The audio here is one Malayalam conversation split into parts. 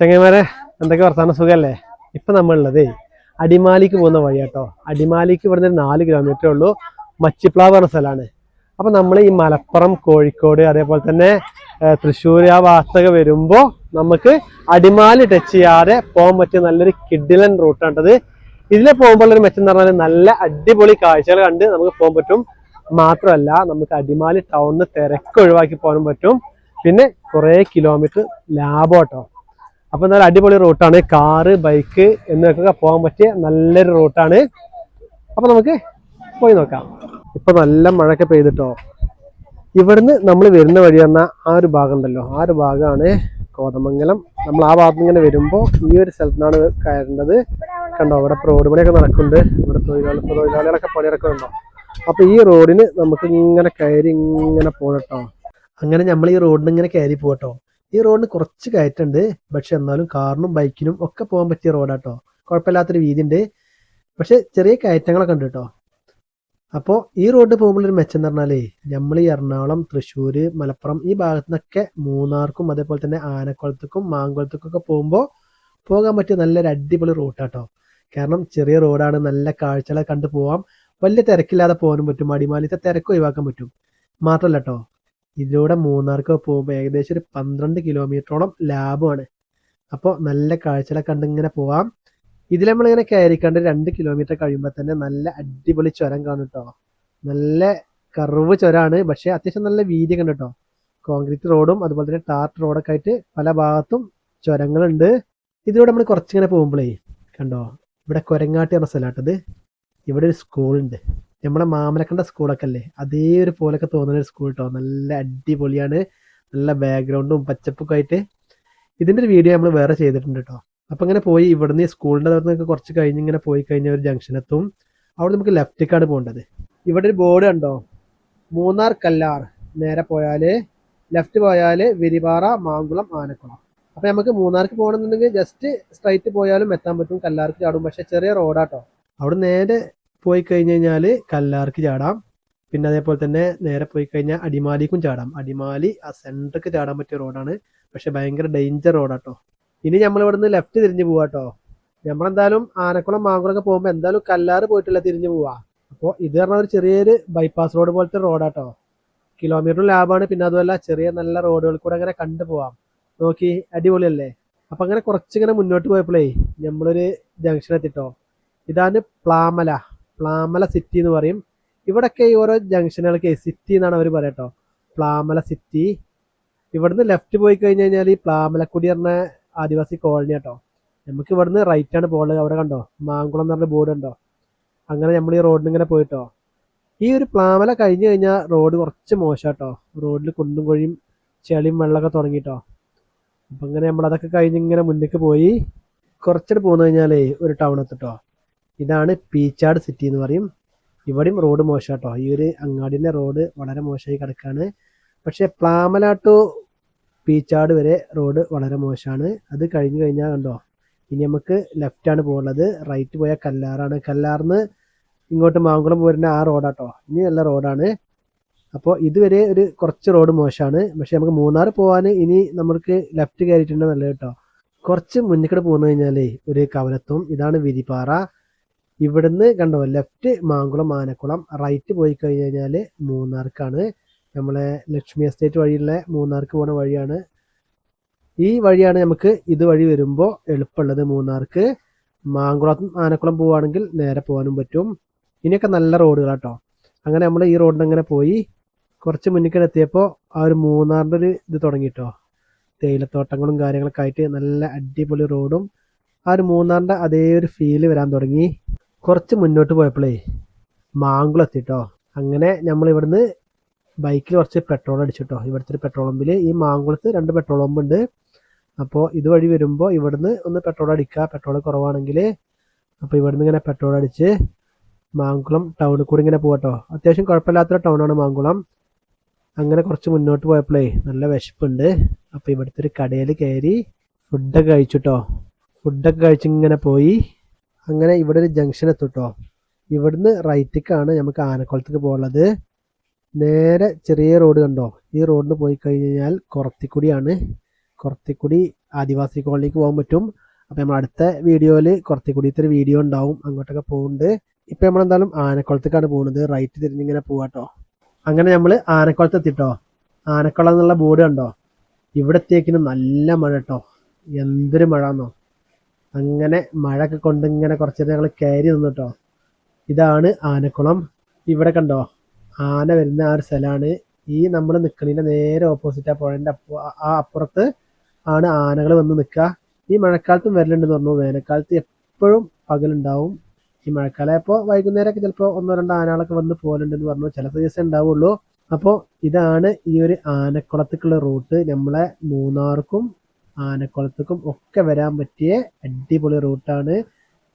ചങ്ങന്മാരെ എന്തൊക്കെ വർത്താനം? സുഖമല്ലേ ഇപ്പം നമ്മളുള്ളതേ അടിമാലിക്ക് പോകുന്ന വഴി കേട്ടോ അടിമാലിക്ക് ഇവിടുന്ന് ഒരു നാല് കിലോമീറ്റർ ഉള്ളൂ. മച്ചിപ്ലാവ് പറഞ്ഞ സ്ഥലമാണ്. അപ്പം നമ്മൾ ഈ മലപ്പുറം കോഴിക്കോട് അതേപോലെ തന്നെ തൃശ്ശൂർ ആ ഭാഗത്തൊക്കെ വരുമ്പോൾ നമുക്ക് അടിമാലി ടച്ച് ചെയ്യാതെ പോകാൻ പറ്റിയ നല്ലൊരു കിഡിലൻ റൂട്ടാണത് ഇതിലെ പോകുമ്പോൾ ഒരു മെച്ചം എന്ന് പറഞ്ഞാൽ നല്ല അടിപൊളി കാഴ്ചകൾ കണ്ട് നമുക്ക് പോകാൻ പറ്റും. മാത്രമല്ല നമുക്ക് അടിമാലി ടൗണിന് തിരക്ക് ഒഴിവാക്കി പോകാനും പറ്റും. പിന്നെ കുറേ കിലോമീറ്റർ ലാഭം കേട്ടോ അപ്പൊ നല്ല അടിപൊളി റൂട്ടാണ് കാറ് ബൈക്ക് എന്നൊക്കെ പോകാൻ പറ്റിയ നല്ലൊരു റൂട്ടാണ് അപ്പൊ നമുക്ക് പോയി നോക്കാം. ഇപ്പൊ നല്ല മഴയൊക്കെ പെയ്തിട്ടോ? ഇവിടുന്ന് നമ്മൾ വരുന്ന വഴി വന്ന ആ ഒരു ഭാഗം ഉണ്ടല്ലോ. ആ ഒരു ഭാഗമാണ് കോതമംഗലം. നമ്മൾ ആ ഭാഗത്ത് ഇങ്ങനെ വരുമ്പോൾ ഈ ഒരു സ്ഥലത്താണ് കയറേണ്ടത്. കണ്ടോ? അവിടെ റോഡ് പണിയൊക്കെ നടക്കുന്നുണ്ട്. ഇവിടെ തൊഴിലാളി തൊഴിലാളികളൊക്കെ പണിയെടുക്കുന്നുണ്ടോ അപ്പൊ ഈ റോഡിന് നമുക്ക് ഇങ്ങനെ കയറി ഇങ്ങനെ പോകട്ടോ അങ്ങനെ നമ്മൾ ഈ റോഡിന് ഇങ്ങനെ കയറി പോകട്ടോ ഈ റോഡിന് കുറച്ച് കയറ്റുണ്ട് പക്ഷെ എന്നാലും കാറിനും ബൈക്കിനും ഒക്കെ പോകാൻ പറ്റിയ റോഡാട്ടോ. കുഴപ്പമില്ലാത്തൊരു വീതി ഉണ്ട് പക്ഷെ ചെറിയ കയറ്റങ്ങളൊക്കെ ഉണ്ട് കേട്ടോ. അപ്പോൾ ഈ റോഡ് പോകുമ്പോഴൊരു മെച്ചം എന്ന് പറഞ്ഞാലേ നമ്മൾ ഈ എറണാകുളം തൃശ്ശൂർ മലപ്പുറം ഈ ഭാഗത്തു നിന്നൊക്കെ മൂന്നാർക്കും അതേപോലെ തന്നെ ആനക്കുളത്തേക്കും മാങ്കുളത്തേക്കും ഒക്കെ പോകുമ്പോൾ പോകാൻ പറ്റിയ നല്ലൊരു അടിപൊളി റൂട്ടാട്ടോ. കാരണം ചെറിയ റോഡാണ് നല്ല കാഴ്ചകളെ കണ്ടു പോവാം. വലിയ തിരക്കില്ലാതെ പോകാനും പറ്റും അടിമാലിത്തെ തിരക്ക് ഒഴിവാക്കാൻ പറ്റും. മാത്രമല്ല കേട്ടോ ഇതിലൂടെ മൂന്നാർക്ക് പോകുമ്പോൾ ഏകദേശം ഒരു പന്ത്രണ്ട് കിലോമീറ്ററോളം ലാഭമാണ്. അപ്പോൾ നല്ല കാഴ്ചകളെ കണ്ട് ഇങ്ങനെ പോവാം. ഇതിൽ നമ്മളിങ്ങനെ കയറിക്കണ്ട് രണ്ട് കിലോമീറ്റർ കഴിയുമ്പോൾ തന്നെ നല്ല അടിപൊളി ചുരം കാണും കേട്ടോ നല്ല കർവ് ചുരമാണ് പക്ഷേ അത്യാവശ്യം നല്ല വീതി കണ്ടു കേട്ടോ കോൺക്രീറ്റ് റോഡും അതുപോലെ തന്നെ ടാർട്ട് റോഡൊക്കെ ആയിട്ട് പല ഭാഗത്തും ചുരങ്ങളുണ്ട്. ഇതിലൂടെ നമ്മൾ കുറച്ചിങ്ങനെ പോകുമ്പോഴേ കണ്ടോ? ഇവിടെ കൊരങ്ങാട്ടി പറഞ്ഞ സ്ഥലമാട്ടത് ഇവിടെ ഒരു സ്കൂളുണ്ട് നമ്മളെ മാമലക്കണ്ട സ്കൂളൊക്കെ അല്ലേ അതേ ഒരു പോലൊക്കെ തോന്നുന്ന ഒരു സ്കൂൾ കേട്ടോ നല്ല അടിപൊളിയാണ്. നല്ല ബാക്ക്ഗ്രൗണ്ടും പച്ചപ്പൊക്കെ ആയിട്ട്. ഇതിന്റെ ഒരു വീഡിയോ നമ്മൾ വേറെ ചെയ്തിട്ടുണ്ട് കേട്ടോ അപ്പം ഇങ്ങനെ പോയി ഇവിടുന്ന് ഈ സ്കൂളിന്റെ നിന്നൊക്കെ കുറച്ച് കഴിഞ്ഞ് ഇങ്ങനെ പോയി കഴിഞ്ഞാൽ ഒരു ജംഗ്ഷൻ എത്തും. അവിടെ നമുക്ക് ലെഫ്റ്റിലേക്കാണ് പോകേണ്ടത്. ഇവിടെ ഒരു ബോർഡ് കണ്ടോ? മൂന്നാർ കല്ലാർ. നേരെ പോയാൽ ലെഫ്റ്റ് പോയാൽ വിരിപാറ മാങ്കുളം ആനക്കുളം. അപ്പം നമുക്ക് മൂന്നാർക്ക് പോകണമെന്നുണ്ടെങ്കിൽ ജസ്റ്റ് സ്ട്രൈറ്റ് പോയാലും എത്താൻ പറ്റും. കല്ലാർക്ക് ചാടും. പക്ഷെ ചെറിയ റോഡാട്ടോ അവിടെ നേരെ പോയി കഴിഞ്ഞ് കഴിഞ്ഞാൽ കല്ലാർക്ക് ചാടാം. പിന്നെ അതേപോലെ തന്നെ നേരെ പോയി കഴിഞ്ഞാൽ അടിമാലിക്കും ചാടാം. അടിമാലി ആ സെന്റർക്ക് ചാടാൻ പറ്റിയ റോഡാണ് പക്ഷെ ഭയങ്കര ഡേഞ്ചർ റോഡാട്ടോ ഇനി നമ്മൾ ഇവിടുന്ന് ലെഫ്റ്റ് തിരിഞ്ഞു പോവാട്ടോ നമ്മളെന്തായാലും ആനക്കുളം മാങ്കുളം ഒക്കെ പോകുമ്പോൾ എന്തായാലും കല്ലാറ് പോയിട്ടില്ല തിരിഞ്ഞു പോവാ. അപ്പോൾ ഇത് പറഞ്ഞ ഒരു ചെറിയൊരു ബൈപ്പാസ് റോഡ് പോലത്തെ റോഡാട്ടോ കിലോമീറ്റർ ലാഭമാണ് പിന്നെ അതുമല്ല ചെറിയ നല്ല റോഡുകൾ കൂടെ അങ്ങനെ കണ്ടു പോവാം. നോക്കി അടിപൊളിയല്ലേ? അപ്പൊ അങ്ങനെ കുറച്ചിങ്ങനെ മുന്നോട്ട് പോയപ്പോഴേ നമ്മളൊരു ജംഗ്ഷൻ എത്തിട്ടോ. ഇതാണ് പ്ലാമല. പ്ലാമല സിറ്റി എന്ന് പറയും. ഇവിടൊക്കെ ഈ ഓരോ ജംഗ്ഷനുകൾക്ക് സിറ്റി എന്നാണ് അവർ പറയട്ടോ പ്ലാമല സിറ്റി ഇവിടുന്ന് ലെഫ്റ്റ് പോയി കഴിഞ്ഞ് കഴിഞ്ഞാൽ ഈ പ്ലാമലക്കുടി പറഞ്ഞ ആദിവാസി കോളനി കേട്ടോ നമുക്ക് ഇവിടുന്ന് റൈറ്റ് ആണ് പോകുന്നത് അവിടെ കണ്ടോ? മാങ്കുളം എന്ന് പറഞ്ഞ ബോർഡ് ഉണ്ടോ അങ്ങനെ നമ്മൾ ഈ റോഡിന് ഇങ്ങനെ പോയിട്ടോ. ഈ ഒരു പ്ലാമല കഴിഞ്ഞ് കഴിഞ്ഞാൽ റോഡ് കുറച്ച് മോശാട്ടോ റോഡിൽ കുണ്ടും കുഴിയും ചെളിയും വെള്ളമൊക്കെ തുടങ്ങിട്ടോ. അപ്പം അങ്ങനെ നമ്മൾ അതൊക്കെ കഴിഞ്ഞ് ഇങ്ങനെ മുന്നിലേക്ക് പോയി. കുറച്ചിട്ട് പോന്നു കഴിഞ്ഞാലേ ഒരു ടൗൺ എത്തിട്ടോ ഇതാണ് പീച്ചാട് സിറ്റി എന്ന് പറയും. ഇവിടെയും റോഡ് മോശമാട്ടോ ഈ ഒരു അങ്ങാടിന്റെ റോഡ് വളരെ മോശമായി കിടക്കാണ്. പക്ഷേ പ്ലാമല ടു പീച്ചാട് വരെ റോഡ് വളരെ മോശമാണ്. അത് കഴിഞ്ഞു കഴിഞ്ഞാൽ കണ്ടോ? ഇനി നമുക്ക് ലെഫ്റ്റാണ് പോകുന്നത് റൈറ്റ് പോയാൽ കല്ലാറാണ്. കല്ലാറിന്ന് ഇങ്ങോട്ട് മാങ്കുളം പോരുന്ന ആ റോഡാട്ടോ ഇനി നല്ല റോഡാണ് അപ്പോൾ ഇതുവരെ ഒരു കുറച്ച് റോഡ് മോശമാണ്. പക്ഷേ നമുക്ക് മൂന്നാർ പോകാൻ ഇനി നമുക്ക് ലെഫ്റ്റ് കയറിയിട്ടുണ്ട് നല്ലത് കേട്ടോ. കുറച്ച് മുന്നിക്കടെ പോന്നു കഴിഞ്ഞാലേ ഒരു കവലത്തും ഇതാണ് വിരിപ്പാറ. ഇവിടുന്ന് കണ്ടോ ലെഫ്റ്റ് മാങ്കുളം ആനക്കുളം റൈറ്റ് പോയി കഴിഞ്ഞ് കഴിഞ്ഞാൽ മൂന്നാർക്കാണ്. നമ്മളെ ലക്ഷ്മി എസ്റ്റേറ്റ് വഴിയുള്ള മൂന്നാർക്ക് പോണ വഴിയാണ്. ഈ വഴിയാണ് നമുക്ക് ഇതുവഴി വരുമ്പോൾ എളുപ്പമുള്ളത് മൂന്നാർക്ക്. മാങ്കുളം ആനക്കുളം പോവുകയാണെങ്കിൽ നേരെ പോകാനും പറ്റും. ഇനിയൊക്കെ നല്ല റോഡുകളാട്ടോ. അങ്ങനെ നമ്മൾ ഈ റോഡിന് അങ്ങനെ പോയി കുറച്ച് മുന്നിക്കടെ എത്തിയപ്പോൾ ആ ഒരു മൂന്നാറിന്റെ ഒരു ഇത് തുടങ്ങിയിട്ടോ തേയിലത്തോട്ടങ്ങളും കാര്യങ്ങളൊക്കെ ആയിട്ട് നല്ല അടിപൊളി റോഡും ആ ഒരു മൂന്നാറിന്റെ അതേ ഒരു ഫീൽ വരാൻ തുടങ്ങി. കുറച്ച് മുന്നോട്ട് പോയപ്പോഴേ മാങ്കുളം എത്തിട്ടോ. അങ്ങനെ നമ്മൾ ഇവിടുന്ന് ബൈക്കിൽ കുറച്ച് പെട്രോൾ അടിച്ചിട്ടോ. ഇവിടുത്തെ ഒരു പെട്രോൾ പമ്പിൽ ഈ മാങ്കുളത്ത് രണ്ട് പെട്രോൾ പമ്പ് ഉണ്ട്. അപ്പോൾ ഇതുവഴി വരുമ്പോൾ ഇവിടുന്ന് ഒന്ന് പെട്രോൾ അടിക്കുക പെട്രോൾ കുറവാണെങ്കിൽ അപ്പോൾ ഇവിടുന്ന് ഇങ്ങനെ പെട്രോൾ അടിച്ച് മാങ്കുളം ടൗണിൽ കൂടി ഇങ്ങനെ പോകട്ടോ അത്യാവശ്യം കുഴപ്പമില്ലാത്തൊരു ടൗണാണ് മാങ്കുളം. അങ്ങനെ കുറച്ച് മുന്നോട്ട് പോയപ്പോഴേ നല്ല വിശപ്പുണ്ട്. അപ്പോൾ ഇവിടുത്തെ ഒരു കടയിൽ കയറി ഫുഡൊക്കെ കഴിച്ചിട്ടോ ഫുഡൊക്കെ കഴിച്ചിങ്ങനെ പോയി. അങ്ങനെ ഇവിടെ ഒരു ജംഗ്ഷൻ എത്തുട്ടോ. ഇവിടുന്ന് റൈറ്റിക്കാണ് നമുക്ക് ആനക്കുളത്തേക്ക് പോകുള്ളത് നേരെ ചെറിയ റോഡ് കണ്ടോ? ഈ റോഡിന് പോയി കഴിഞ്ഞ് കഴിഞ്ഞാൽ കുറത്തിക്കുടിയാണ്. കുറത്തിക്കുടി ആദിവാസി കോളനിക്ക് പോകാൻ പറ്റും. അപ്പോൾ നമ്മൾ അടുത്ത വീഡിയോയിൽ കുറത്തിക്കുടിയത്തെ ഒരു വീഡിയോ ഉണ്ടാവും. അങ്ങോട്ടൊക്കെ പോകുന്നുണ്ട്. ഇപ്പം നമ്മളെന്തായാലും ആനക്കുളത്തേക്കാണ് പോകുന്നത്. റൈറ്റ് തിരിഞ്ഞിങ്ങനെ പോവാട്ടോ അങ്ങനെ നമ്മൾ ആനക്കുളത്ത് എത്തിട്ടോ. ആനക്കുളം എന്നുള്ള ബോർഡ് കണ്ടോ? ഇവിടെ നല്ല മഴ കേട്ടോ എന്തൊരു മഴ എന്നോ അങ്ങനെ മഴയൊക്കെ കൊണ്ട് ഇങ്ങനെ കുറച്ച് നേരം ഞങ്ങൾ കയറി നിന്നിട്ടോ ഇതാണ് ആനക്കുളം. ഇവിടെ കണ്ടോ? ആന വരുന്ന ആ ഒരു സ്ഥലമാണ്. ഈ നമ്മൾ നിൽക്കണതിന്റെ നേരെ ഓപ്പോസിറ്റ് ആ പുഴന്റെ അപ്പു ആ അപ്പുറത്ത് ആണ് ആനകൾ വന്ന് നിൽക്കുക ഈ മഴക്കാലത്തും വരലുണ്ടെന്ന് പറഞ്ഞു. വേനൽക്കാലത്ത് എപ്പോഴും പകലുണ്ടാവും. ഈ മഴക്കാലമായപ്പോൾ വൈകുന്നേരമൊക്കെ ചിലപ്പോൾ ഒന്നോ രണ്ടോ ആനകളൊക്കെ വന്ന് പോലുണ്ടെന്ന് പറഞ്ഞു. ചില ദിവസം ഉണ്ടാവുള്ളൂ. അപ്പോൾ ഇതാണ് ഈ ഒരു ആനക്കുളത്തേക്കുള്ള റൂട്ട്. നമ്മളെ മൂന്നാർക്കും ആനക്കുളത്തേക്കും ഒക്കെ വരാൻ പറ്റിയ അടിപൊളി റൂട്ടാണ്.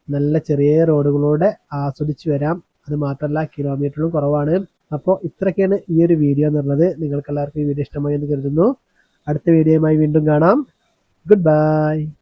നല്ല ചെറിയ റോഡുകളോടെ ആസ്വദിച്ച് വരാം. അത് മാത്രമല്ല കിലോമീറ്ററും കുറവാണ്. അപ്പോൾ ഇത്രയൊക്കെയാണ് ഈ ഒരു വീഡിയോ എന്നുള്ളത് നിങ്ങൾക്ക് എല്ലാവർക്കും ഈ വീഡിയോ ഇഷ്ടമായി എന്ന് കരുതുന്നു. അടുത്ത വീഡിയോയുമായി വീണ്ടും കാണാം. Good bye